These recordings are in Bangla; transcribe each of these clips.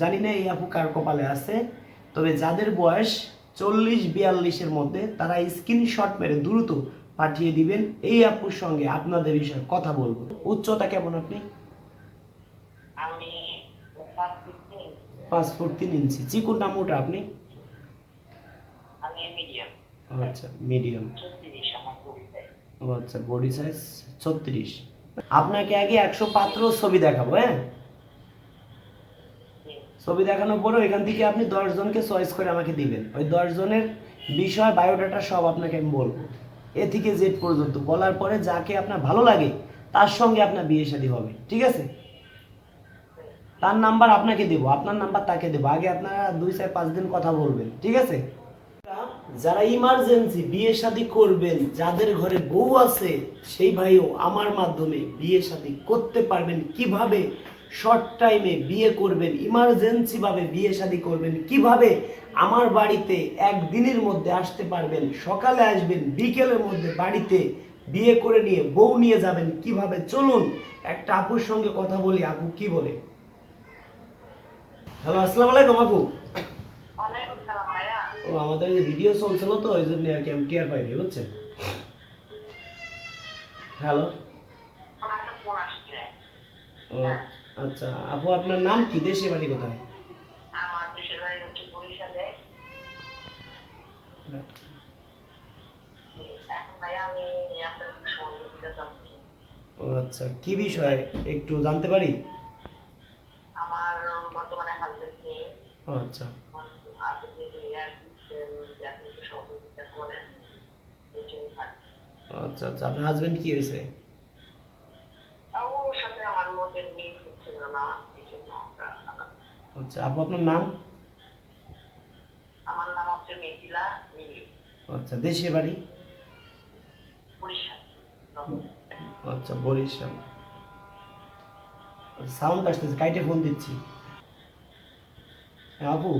জানি না এই আপু কার কপালে আছে তবে যাদের বয়স চল্লিশ বিয়াল্লিশের মধ্যে তারা স্ক্রিনশট মেরে দ্রুত পাঠিয়ে দিবেন। এই আপুর সঙ্গে আপনাদের বিষয়ে কথা বলব। উচ্চতা কেমন আপনি? পাঁচ ফুট তিন ইঞ্চি। চিকুনটা মোটা আপনি? আমি মিডিয়াম ও আচ্ছা মিডিয়াম আচ্ছা বডি সাইজ ছত্রিশ। আপনাকে আগে একশো পাত্র ছবি দেখাবো হ্যাঁ? ছবি দেখানোর পরে এখান থেকে আপনি দশ জনকে চয়েস করে আমাকে দিবেন। ওই দশ জনের বিষয় বায়োডাটা সব আপনাকে আমি বলব। এ থেকে জেড পর্যন্ত। বলার পরে যাকে আপনার ভালো লাগে, তার সঙ্গে আপনার বিয়ে শাদী হবে। ঠিক আছে? তার নাম্বার আপনাকে দেবো। আপনার নাম্বার তাকে দেবো। আগে আপনারা দুই চার পাঁচ দিন কথা বলবেন। ঠিক আছে? যারা ইমার্জেন্সি বিয়ে শাদী করবেন, যাদের ঘরে বউ আছে, সেই ভাইও আমার মাধ্যমে বিয়ে শাদী করতে পারবেন। কীভাবে? শর্ট টাইমে বিয়ে করবেন ইমার্জেন্সি ভাবে বিয়ে শাদী করবেন কীভাবে? আমার বাড়িতে একদিনের মধ্যে আসতে পারবেন সকালে আসবেন বিকেলের মধ্যে বাড়িতে বিয়ে করে নিয়ে বউ নিয়ে যাবেন কীভাবে? চলুন একটা আপুর সঙ্গে কথা বলি আপু কি বলে? হ্যালো আসসালামু আলাইকুম আপু। ও আমাদের যে ভিডিও চলছিল তো ওই জন্য আর কি আমি টিয়ার পাইনি বুঝছেন হ্যালো ও আচ্ছা আপু আপনার নাম কি? দেশে বাড়ি কোথায়? আমার দেশের বাড়ি হচ্ছে বরিশালে। ও আচ্ছা কি বিষয়? একটু জানতে পারি? আমার বর্তমানে হাজবেন্ড আচ্ছা। আচ্ছা আচ্ছা আপনার হাজবেন্ড কি হয়েছে আর ওর সাথে আমার মধ্যে মিল হচ্ছিল না এই জন্য আমরা আলাদা। আচ্ছা আপু আপনার নাম? আমার নাম হচ্ছে মিথিলা মিলি। আচ্ছা দেশে বাড়ি? আচ্ছা বরিশাল। সাউন্ড আসতেছে কাইটে ফোন দিচ্ছি। হ্যাঁ আপু?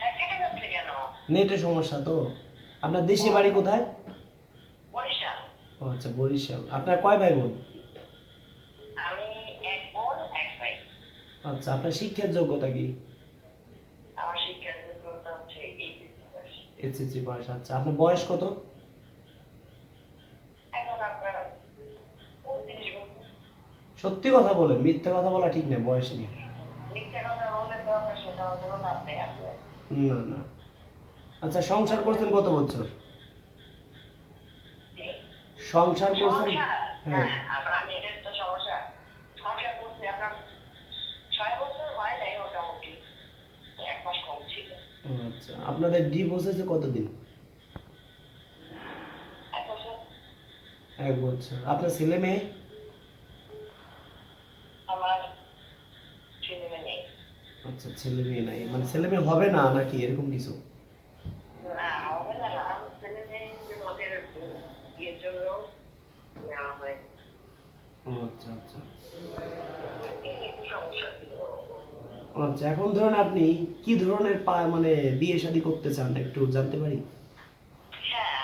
যাচ্ছে কেন? নেটের সমস্যা তো। আপনার দেশে বাড়ি কোথায়? আচ্ছা বরিশাল। আপনার কয় ভাই বোন আমি এক বোন এক ভাই আচ্ছা আপনার শিক্ষার যোগ্যতা কি? আমার শিক্ষার যোগ্যতা হচ্ছে এই এসএসসি পাস আচ্ছা আপনার বয়স কত? এখন আপনার সত্যি কথা বলেন মিথ্যা কথা বলা ঠিক না বয়স নিয়ে। নেই না না। আচ্ছা সংসার করছেন কত বছর? সংসার করছেন হ্যাঁ হ্যাঁ আপনার মেয়েদের তো সমস্যা সংসার করতে আপনার ছয় বছর হয় নাই মোটামুটি এক মাস কম ছিল ও আচ্ছা আপনাদের ডিভোর্স হয়েছে কতদিন? এক বছর। আপনার ছেলে মেয়ে? আচ্ছা ছেলে মেয়ে নাই। মানে ছেলে মেয়ে হবে না নাকি? এরকম কিছু? আচ্ছা আচ্ছা এই একটু সমস্যা ছিল ও আচ্ছা এখন ধরুন আপনি কি ধরনের মানে বিয়ে শাদী করতে চান? একটু জানতে পারি? হ্যাঁ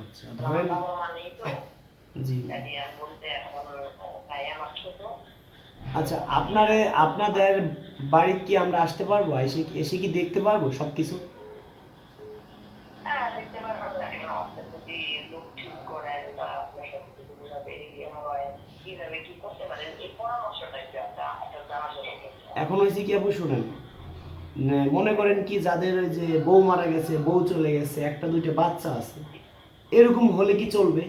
আচ্ছা ধরেন জি। আচ্ছা আপনারে আপনাদের বাড়িতে কি আমরা আসতে পারব? এসে এসে কি দেখতে পারব সব কিছু হ্যাঁ দেখতে পারবেন না কেন আপনি যদি লোক ঠিক করেন বা আপনার সাথে যদি কীভাবে এগিয়ে হয় কীভাবে কি করতে পারেন এই পরামর্শটা একটু একটা একটা জানার জন্য করছি। এখন হয়েছে কি আপু, শুনেন। মনে করেন কি, যাদের ওই যে বউ মারা গেছে, বউ চলে গেছে, একটা, দুইটা বাচ্চা আছে, এরকম হলে কি চলবে?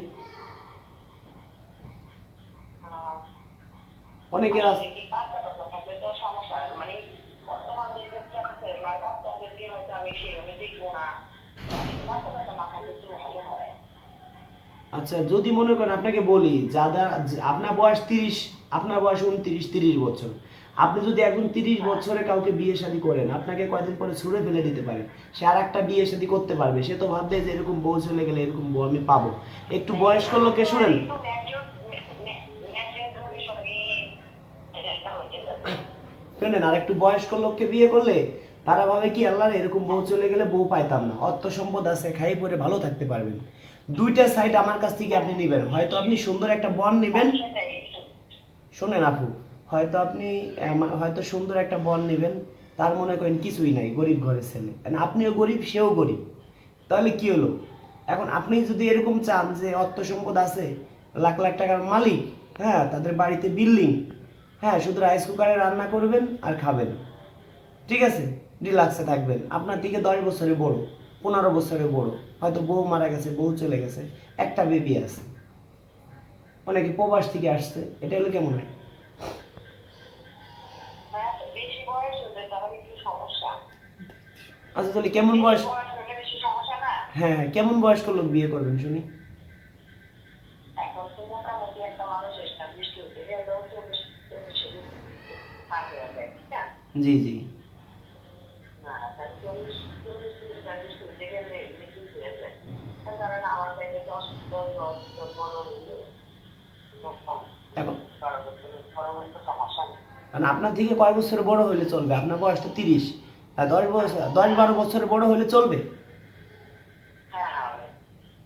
হয় আচ্ছা যদি মনে করেন আপনাকে বলি যারা যে- আপনার বয়স তিরিশ, আপনার বয়স উনত্রিশ, তিরিশ বছর। আপনি যদি এখন তিরিশ বছরে কাউকে বিয়ে শাদী করেন, আপনাকে কয়দিন পরে ছুঁড়ে ফেলে দিতে পারে? সে আর একটা বিয়ে শাদী করতে পারবে। সে তো ভাববে যে এরকম বউ চলে গেলে এরকম বউ আমি পাবো। একটু বয়স্ক লোকে শুনেন। শুনেন, আর একটু বয়স্ক লোককে বিয়ে করলে তারা ভাবে কি আল্লাহ এরকম বউ চলে গেলে বউ পাইতাম না। অর্থ সম্পদ আছে খাই পরে ভালো থাকতে পারবেন। দুইটা সাইড আমার কাছ থেকে আপনি নেবেন। হয়তো আপনি সুন্দর একটা বন নেবেন। শোনেন আপু হয়তো আপনি হয়তো সুন্দর একটা বন নেবেন তার মনে করেন কিছুই নাই গরিব ঘরের ছেলে। And আপনিও গরিব সেও গরিব। তাহলে কি হলো? এখন আপনি যদি এরকম চান যে অর্থ সম্পদ আছে লাখ লাখ টাকার মালিক হ্যাঁ তাদের বাড়িতে বিল্ডিং হ্যাঁ শুধু রাইস কুকারে রান্না করবেন আর খাবেন। ঠিক আছে? রিল্যাক্সে থাকবেন। আপনার দিকে দশ বছরে বড় পনেরো বছরে বড়। হয়তো বউ মারা গেছে বউ চলে গেছে একটা বেবি আছে। অনেকে প্রবাস থেকে আসছে। এটা হলো কেমন হ্যাঁ, বেশি বয়স হলে তাহলে কি সমস্যা আচ্ছা তাহলে কেমন বয়স? হ্যাঁ হ্যাঁ কেমন বয়স্ক লোক বিয়ে করবেন, শুনি? জি জি। আপনার থেকে কয় বছর বড় হলে চলবে? আপনার বয়স তো তিরিশ। দশ বছর দশ বারো বছর বড় হলে চলবে? হ্যাঁ হ্যাঁ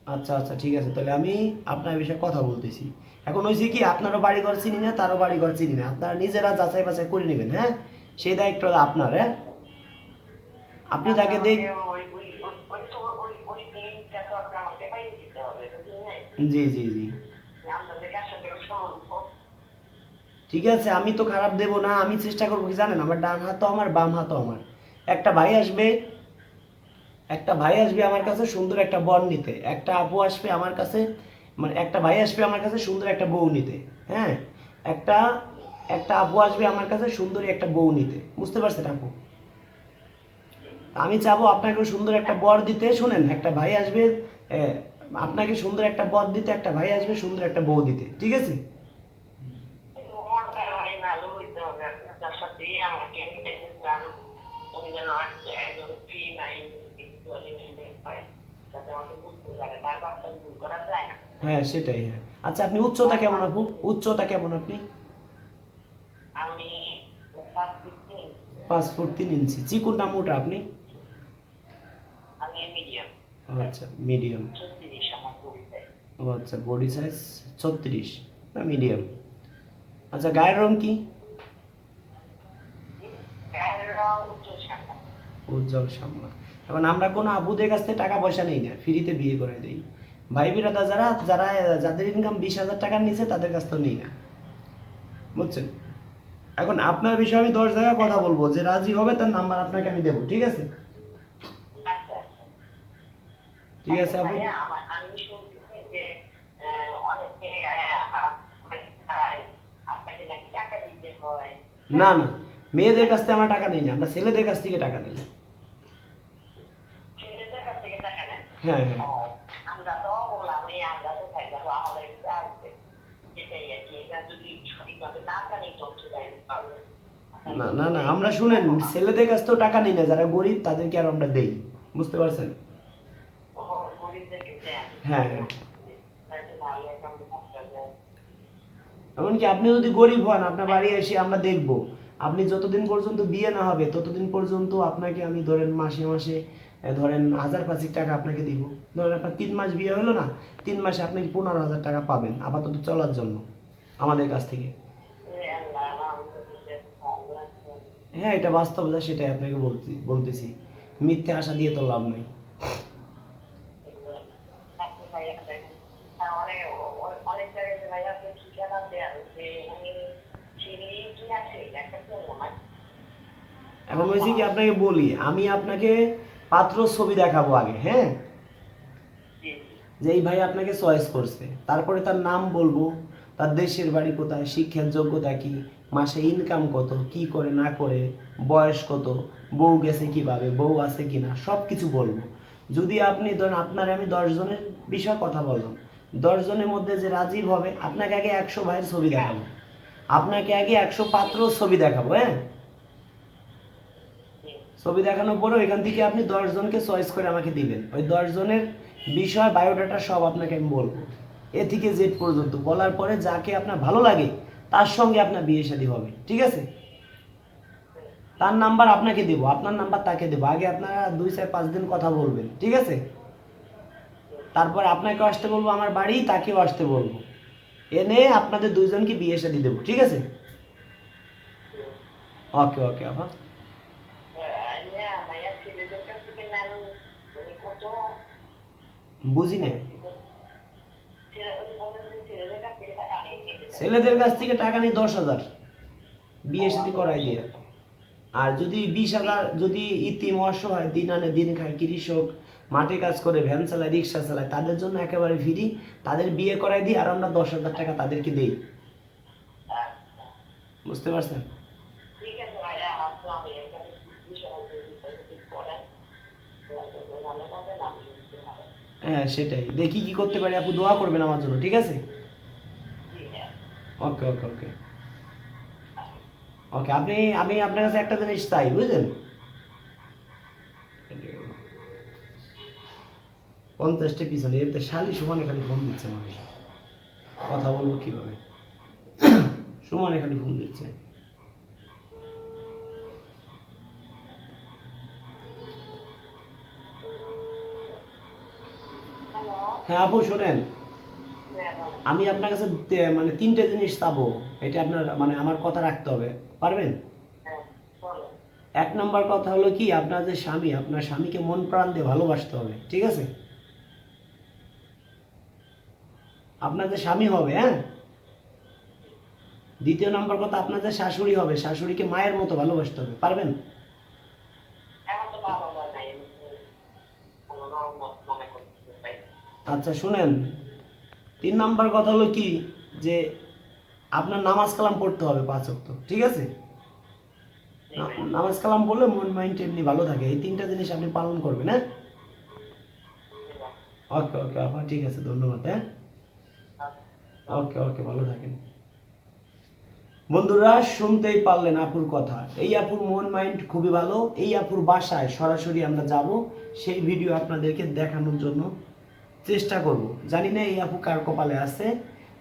আচ্ছা আচ্ছা ঠিক আছে তাহলে আমি আপনার বিষয়ে কথা বলতেছি। এখন হয়েছে কি আপনারও বাড়ি ঘর চিনি না তারও বাড়ি ঘর চিনি না। আপনারা নিজেরা যাচাই বাছাই করে নেবেন হ্যাঁ? সেই দায়িত্ব আপনার হ্যাঁ? আপনি তাকে দেখ ওই ওই ওই তো ওই ওই তো জি জি জি। ঠিক আছে আমি তো খারাপ দেব না আমি চেষ্টা করব কি জানেন আমার ডান হাতও আমার বাম হাতও আমার। একটা ভাই আসবে, একটা ভাই আসবে আমার কাছে সুন্দর একটা বর নিতে, একটা আপু আসবে আমার কাছে মানে একটা ভাই আসবে আমার কাছে সুন্দর একটা বউ নিতে হ্যাঁ? একটা একটা আপু আসবে আমার কাছে সুন্দরী একটা বউ নিতে, বুঝতে পারছেন আপু? আমি চাবো আপনাকে সুন্দর একটা বর দিতে, শুনেন, একটা ভাই আসবে আপনাকে সুন্দর একটা বর দিতে, একটা ভাই আসবে সুন্দর একটা বউ দিতে, ঠিক আছে? যেন আসছে একজন ফ্রি নাই না হ্যাঁ সেটাই হ্যাঁ আচ্ছা আপনি উচ্চতা কেমন আপু উচ্চতা কেমন আপনি আমি পাঁচ ফুট তিন ইঞ্চি চিকুনটা মোটা আপনি আচ্ছা মিডিয়াম আচ্ছা বডি সাইজ ছত্রিশ না মিডিয়াম আচ্ছা গায়ের রং কি গায়ের রং উচ্চ শাখা উজ্জ্বল সামলা এখন আমরা কোনো আবুদের কাছ থেকে টাকা পয়সা নেই না ফ্রিতে বিয়ে করে দিই। ভাই বিরাদা যারা যারা যাদের ইনকাম বিশ হাজার টাকার নিচে তাদের কাছ থেকে নেই না। বুঝছেন? এখন আপনার বিষয়ে আমি দশ জায়গায় কথা বলব যে রাজি হবে তার নাম্বার আপনাকে আমি দেবো ঠিক আছে? ঠিক আছে আপু? ভাইয়া, আমার- আমি শুনতেছি যে আহ, অনেকে আহ, আহ, আপনাকে নাকি টাকা দিতে হয় না না মেয়েদের কাছ থেকে আমরা টাকা নেই না আমরা ছেলেদের কাছ থেকে টাকা নেই ছেলেদের কাছ থেকে টাকা নেন হ্যাঁ তো তো না না না, আমরা শুনেন, ছেলেদের কাছ থেকেও টাকা না, যারা গরিব, তাদেরকে আর আমরা দেই। বুঝতে পারছেন? হ্যাঁ হ্যাঁ। এমনকি আপনি যদি গরিব হন, আপনার বাড়ি এসে আমরা দেখব। আপনি যতদিন পর্যন্ত বিয়ে না হবে, ততদিন পর্যন্ত আপনাকে আমি ধরেন মাসে মাসে ধরেন হাজার পাঁচিক টাকা আপনাকে দিব। ধরেন আপনার তিন মাস বিয়ে হলো না, তিন মাসে আপনি পনেরো হাজার টাকা পাবেন আপাতত চলার জন্য আমাদের কাছ থেকে। হ্যাঁ এটা বাস্তব যা সেটাই আপনাকে বলছি বলতেছি। মিথ্যে আশা দিয়ে তো লাভ নেই। যে যে এখন হয়েছে কি আপনাকে বলি, আমি আপনাকে পাত্র ছবি দেখাবো আগে হ্যাঁ? যে এই ভাই আপনাকে চয়েস করছে। তারপরে তার নাম বলব তার দেশের বাড়ি কোথায় শিক্ষার যোগ্যতা কি মাসে ইনকাম কত কি করে না করে বয়স কত বউ গেছে কীভাবে বউ আছে কিনা সব কিছু বলব। যদি আপনি ধরেন আপনার আমি দশজনের বিষয়ে কথা বললাম দশজনের মধ্যে যে রাজীব হবে আপনাকে আগে একশো ভাইয়ের ছবি দেখাবো। আপনাকে আগে একশো পাত্র ছবি দেখাবো হ্যাঁ? ছবি দেখানোর পরে ওইখান থেকে আপনি দশ জনকে চয়েস করে আমাকে দিবেন। ওই দশ জনের বিষয় বায়োডাটা সব আপনাকে আমি বলব। এ থেকে জেড পর্যন্ত। বলার পরে যাকে আপনার ভালো লাগে, তার সঙ্গে আপনার বিয়ে শাদী হবে। ঠিক আছে? তার নাম্বার আপনাকে দেবো। আপনার নাম্বার তাকে দেবো। আগে আপনারা দুই চার পাঁচ দিন কথা বলবেন। ঠিক আছে? তারপর আপনাকেও আসতে বলব, আমার বাড়ি তাকেও আসতে বলব। এনে আপনাদের দুইজনকে বিয়ে শাদি দেবো। ঠিক আছে? ওকে ওকে আপা ছেলেদের কাছ থেকে টাকা নিয়ে দশ হাজার বিয়ে শাদি করাই দিয়ে। আর যদি বিশ হাজার যদি ইতিম অসহায়, দিন আনে দিন খায়, কৃষক, মাঠে কাজ করে, ভ্যান চালায়, রিক্সা চালায়, তাদের জন্য একেবারে ফ্রি তাদের বিয়ে করাই দিই আর আমরা দশ হাজার টাকা তাদেরকে দিই। বুঝতে পারছেন ঠিক আছে ভাইয়া আসলে আমি এখানে বিষয় ঠিক করেন ভালো হবে না হ্যাঁ সেটাই। দেখি কি করতে পারি। আপু দোয়া করবেন আমার জন্য ঠিক আছে? ওকে ওকে ওকে ওকে আপনি আমি আপনার কাছে একটা জিনিস চাই বুঝলেন? পঞ্চাশটা পিছনে এতে শালি সমানে খালি ফোন দিচ্ছে মানুষ কথা বলব কীভাবে? সমানে খালি ফোন দিচ্ছে। হ্যাঁ আপু, শোনেন। আমি আপনার কাছে মানে তিনটে জিনিস চাবো। এটা আপনার মানে আমার কথা রাখতে হবে। পারবেন? এক নম্বর কথা হলো কি, আপনার যে স্বামী, আপনার স্বামীকে মন প্রাণ দিয়ে ভালোবাসতে হবে, ঠিক আছে? আপনার যে স্বামী হবে হ্যাঁ? দ্বিতীয় নম্বর কথা, আপনার যে শাশুড়ি হবে, শাশুড়িকে মায়ের মতো ভালোবাসতে হবে, পারবেন এখন তো বাবা মা নাই কোনো মত মনে করতে পাই আচ্ছা শুনেন তিন নাম্বার কথা হলো কি? যে আপনার নামাজ কালাম পড়তে হবে পাঁচ অক্ত ঠিক আছে? নামাজ কালাম পড়লে মন মাইন্ড এমনি ভালো থাকে। এই তিনটা জিনিস আপনি পালন করবেন হ্যাঁ? ওকে ওকে আপা ঠিক আছে ধন্যবাদ হ্যাঁ? ওকে ওকে ভালো থাকেন। বন্ধুরা শুনতেই পারলেন আপুর কথা। এই আপুর মন মাইন্ড খুবই ভালো। এই আপুর বাসায় সরাসরি আমরা যাব সেই ভিডিও আপনাদেরকে দেখানোর জন্য। চেষ্টা করব। জানি না এই আপু কার কপালে আছে,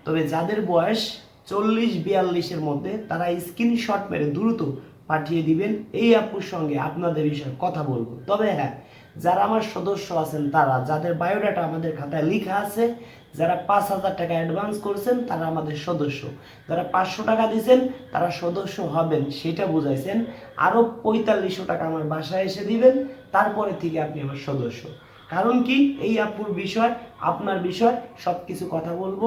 তবে যাদের বয়স চল্লিশ বিয়াল্লিশের মধ্যে, তারা স্ক্রিনশট মেরে দ্রুত পাঠিয়ে দিবেন। এই আপুর সঙ্গে আপনাদের বিষয়ে কথা বলব। তবে হ্যাঁ যারা আমার সদস্য আছেন তারা, যাদের বায়োডাটা আমাদের খাতায় লেখা আছে, যারা পাঁচ হাজার টাকা অ্যাডভান্স করছেন, তারা আমাদের সদস্য। যারা পাঁচশো টাকা দিয়েছেন, তারা সদস্য হবেন, সেটা বুঝাইছেন। আরও পঁয়তাল্লিশশো টাকা আমার বাসায় এসে দিবেন, তারপরে থেকে আপনি আমার সদস্য। কারণ কি? এই আপুর বিষয়, আপনার বিষয় সব কিছু কথা বলব।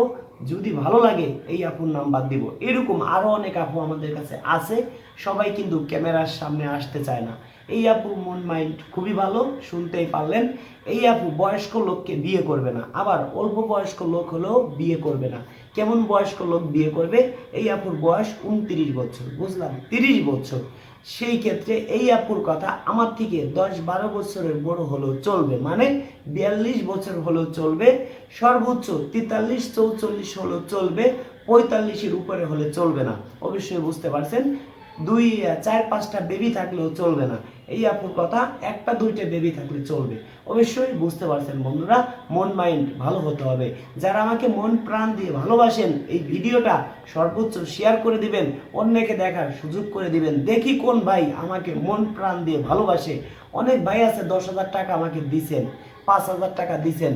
যদি ভালো লাগে, এই আপুর নাম্বার দিব। এরকম আরও অনেক আপু আমাদের কাছে আছে। সবাই কিন্তু ক্যামেরার সামনে আসতে চায় না। এই আপুর মন, মাইন্ড খুবই ভালো, শুনতেই পারলেন। এই আপু বয়স্ক লোককে বিয়ে করবে না। আবার অল্প বয়স্ক লোক হলেও বিয়ে করবে না। কেমন বয়স্ক লোক বিয়ে করবে? এই আপুর বয়স উনত্রিশ বছর, বুঝলাম? তিরিশ বছর। সেই ক্ষেত্রে এই আপুর কথা আমার থেকে দশ বারো বছরের বড় হলেও চলবে। মানে বিয়াল্লিশ বছর হলেও চলবে, সর্বোচ্চ তেতাল্লিশ, চৌচল্লিশ হলেও চলবে, পঁয়তাল্লিশের উপরে হলে চলবে না। অবশ্যই বুঝতে পারছেন? দুই, চার, পাঁচটা বেবি থাকলেও চলবে না। এই আপুর কথা একটা দুইটা বেবি থাকলে চলবে। অবশ্যই বুঝতে পারছেন বন্ধুরা, মন মাইন্ড ভালো হতে হবে। যারা আমাকে মন প্রাণ দিয়ে ভালোবাসেন, এই ভিডিওটা সর্বোচ্চ শেয়ার করে দিবেন, অন্যকে দেখার সুযোগ করে দিবেন। দেখি কোন ভাই আমাকে মন প্রাণ দিয়ে ভালোবাসে। অনেক ভাই আছে দশ হাজার টাকা আমাকে দিছেন, পাঁচ হাজার টাকা দিছেন।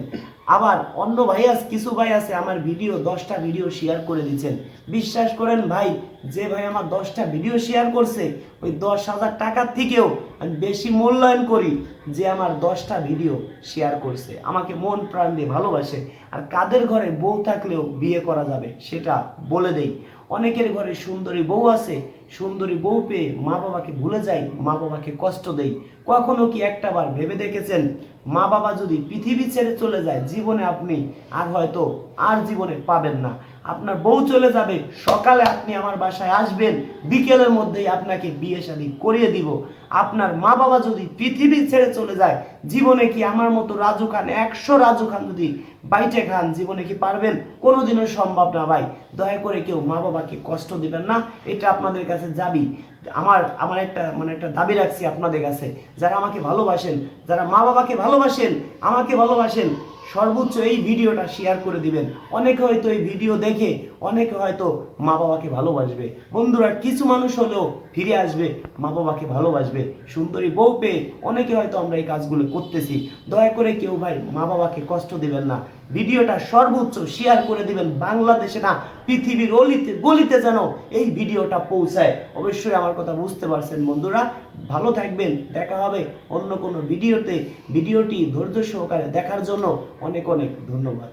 আবার অন্য ভাই আছে কিছু ভাই আছে, আমার ভিডিও, দশটা ভিডিও শেয়ার করে দিচ্ছেন। বিশ্বাস করেন ভাই, যে ভাই আমার দশটা ভিডিও শেয়ার করছে, ওই দশ হাজার টাকার থেকেও আমি বেশি মূল্যায়ন করি যে আমার দশটা ভিডিও শেয়ার করছে। আমাকে মন প্রাণ দিয়ে ভালোবাসে। আর কাদের ঘরে বউ থাকলেও বিয়ে করা যাবে, সেটা বলে দেই। অনেকের ঘরে সুন্দরী বউ আছে, সুন্দরী বউ পেয়ে মা বাবাকে ভুলে যাই মা বাবাকে কষ্ট দেই। কখনো কি একটাবার ভেবে দেখেছেন? মা বাবা যদি পৃথিবী ছেড়ে চলে যায়, জীবনে আপনি আর হয়তো আর জীবনে পাবেন না। আপনার বউ চলে যাবে, সকালে আপনি আমার বাসায় আসবেন, বিকেলের মধ্যেই আপনাকে বিয়ে শাদী করিয়ে দিব। আপনার মা বাবা যদি পৃথিবী ছেড়ে চলে যায়, জীবনে কি আমার মতো রাজু খান, একশো রাজু খান যদি বাইটে খান, জীবনে কি পারবেন? কোনোদিনও সম্ভব না ভাই। দয়া করে কেউ মা বাবাকে কষ্ট দিবেন না, এটা আপনাদের কাছে যাবি। আমার আমার একটা মানে একটা দাবি রাখছি আপনাদের কাছে। যারা আমাকে ভালোবাসেন, যারা মা বাবাকে ভালোবাসেন, আমাকে ভালোবাসেন, সর্বোচ্চ এই ভিডিওটা শেয়ার করে দিবেন। অনেকে হয়তো এই ভিডিও দেখে, অনেকে হয়তো মা বাবাকে ভালোবাসবে। বন্ধুরা, কিছু মানুষ হলেও ফিরে আসবে, মা বাবাকে ভালোবাসবে। সুন্দরী বউ পেয়ে অনেকে হয়তো আমরা এই কাজগুলো করতেছি। দয়া করে কেউ ভাই মা বাবাকে কষ্ট দিবেন না। ভিডিওটা সর্বোচ্চ শেয়ার করে দিবেন। বাংলাদেশে না, পৃথিবীর অলিতে, গলিতে যেন এই ভিডিওটা পৌঁছায়। অবশ্যই আমার কথা বুঝতে পারছেন বন্ধুরা। ভালো থাকবেন। দেখা হবে অন্য কোনো ভিডিওতে। ভিডিওটি ধৈর্য সহকারে দেখার জন্য অনেক অনেক ধন্যবাদ।